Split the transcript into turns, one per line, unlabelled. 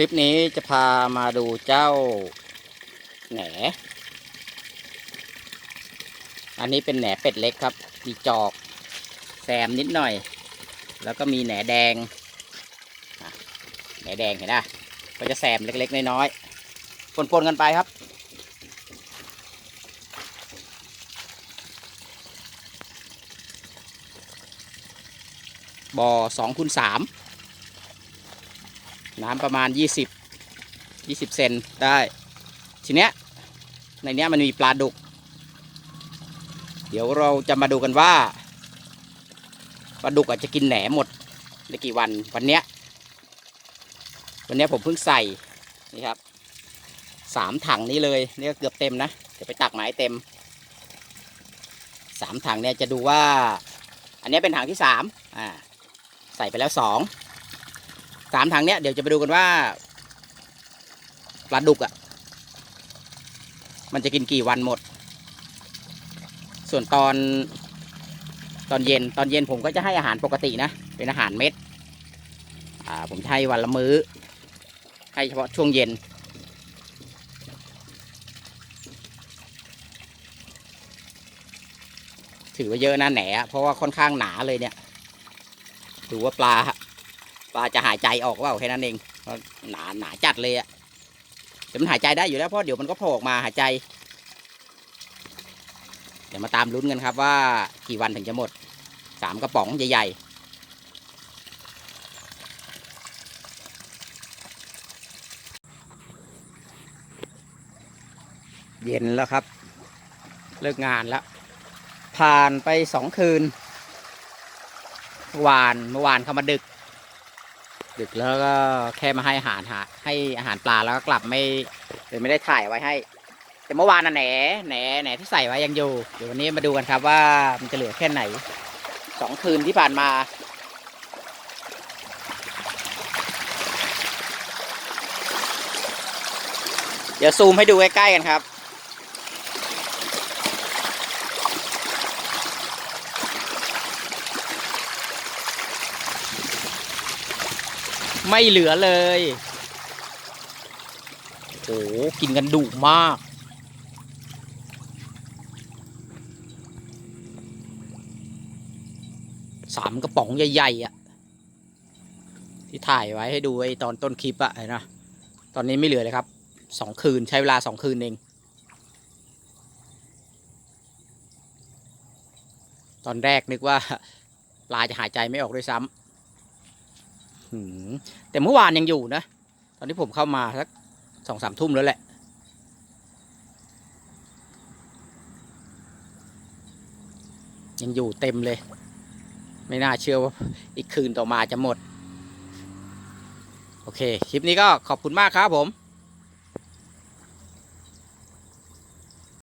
ลิปนี้จะพามาดูเจ้าแหน อันนี้เป็นแหนเป็ดเล็กครับ มีจอก แซมนิดหน่อย แล้วก็มีแหนแดง แหนแดงเห็นไหมก็จะแซมเล็กๆ น้อยๆ ปนๆ กันไปครับ บ่อสองคูณสาม น้ำประมาณยี่สิบยี่สิบเซนได้ ทีเนี้ยในเนี้ยมันมีปลาดุก เดี๋ยวเราจะมาดูกันว่าปลาดุกอาจจะกินแหนหมดในกี่วันวันเนี้ยวันเนี้ยผมเพิ่งใส่นี่ครับสามถังนี้เลยนี่ก็เกือบเต็มนะเดี๋ยวไปตักหมายเต็มสามถังเนี่ยจะดูว่า อันนี้เป็นถังที่สามอ่าใส่ไปแล้วสอง สามถังเนี้ยเดี๋ยวจะไปดูกันว่าปลาดุกอะ่ะ มันจะกินกี่วันหมด ส่วนตอนตอนเย็นตอนเย็นผมก็จะให้อาหารปกตินะ เป็นอาหารเม็ด อ่าผมให้วันละมื้อ ให้เฉพาะช่วงเย็น ถือว่าเยอะนะแหนะเพราะว่าค่อนข้างหนาเลยเนี่ยดูว่าปลา ลาจะหายใจออกเปล่าแค่นั้นเองหนาหนาจัดเลยอะแต่มันหายใจได้อยู่แล้วเพราะเดี๋ยวมันก็โผล่ออกมาหายใจ เดี๋ยวมาตามลุ้นกันครับว่ากี่วันถึงจะหมดสามกระป๋องใหญ่ๆเย็นแล้วครับ เลิกงานแล้ว ผ่านไปสองคืนเมื่อวานเมื่อวานเขามาดึก ดึกแล้วก็แค่มาให้อาหารหาให้อาหารปลาแล้วก็กลับไม่เลยไม่ได้ถ่ายไว้ให้ แต่เมื่อวานน่ะแหนแหนแหนที่ใส่ไว้ยังอยู่เดี๋ยววันนี้มาดูกันครับว่ามันจะเหลือแค่ไหนสองคืนที่ผ่านมาเดี๋ยวซูมให้ดูใกล้ๆกันครับ ไม่เหลือเลยโอ้โหกินกันดุมาก สามกระป๋องใหญ่ๆอะ ที่ถ่ายไว้ให้ดูไอ้ตอนต้นคลิปอะนะ ตอนนี้ไม่เหลือเลยครับ สองคืนใช้เวลาสองคืนเอง ตอนแรกนึกว่าปลาจะหายใจไม่ออกด้วยซ้ำ แต่เมื่อวานยังอยู่นะ ตอนที่ผมเข้ามาสักสองสามทุ่มแล้วแหละ ยังอยู่เต็มเลย ไม่น่าเชื่อว่าอีกคืนต่อมาจะหมด โอเค คลิปนี้ก็ขอบคุณมากครับผม